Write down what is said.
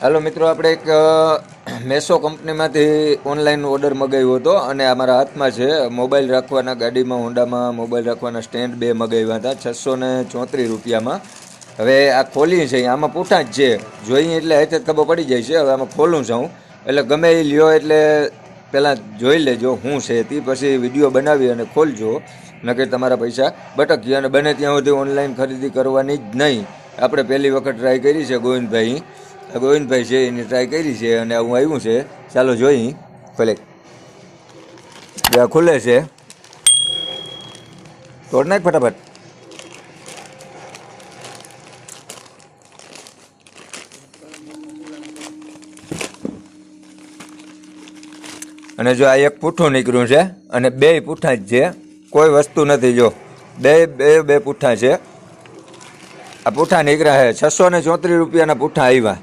હાલો મિત્રો, આપણે એક મેસો કંપનીમાંથી ઓનલાઈન ઓર્ડર મગાવ્યો હતો અને અમારા હાથમાં છે. મોબાઈલ રાખવાના ગાડીમાં, હોન્ડામાં મોબાઈલ રાખવાના સ્ટેન્ડ બે મગાવ્યા હતા, છસો ને ચોત્રીસ રૂપિયામાં. હવે આ ખોલી છે, આમાં પૂઠા જ છે. જોઈએ એટલે જ ખબર પડી જાય છે, હવે આમાં ખોલું છું એટલે ગમે એ લ્યો એટલે પહેલાં જોઈ લેજો હું છે તે, પછી વીડિયો બનાવી અને ખોલજો. નકર તમારા પૈસા બટકી અને બને ત્યાં સુધી ઓનલાઈન ખરીદી કરવાની જ નહીં. આપણે પહેલી વખત ટ્રાય કરી છે ગોવિંદભાઈ. ગોવિંદભાઈ છે, એની ટ્રાય કરી છે અને હું આવ્યું છે. ચાલો જોઈ ભલે ખુલે છે. તોડ નાખ ફટાફટ. અને જો આ એક પૂઠું નીકળ્યું છે અને બે પૂઠા જ છે, કોઈ વસ્તુ નથી જો. બે બે બે પૂઠા છે. આ પૂઠા નીકળ્યા છે. છસો ને ચોત્રીસ રૂપિયાના પૂઠા આવ્યા.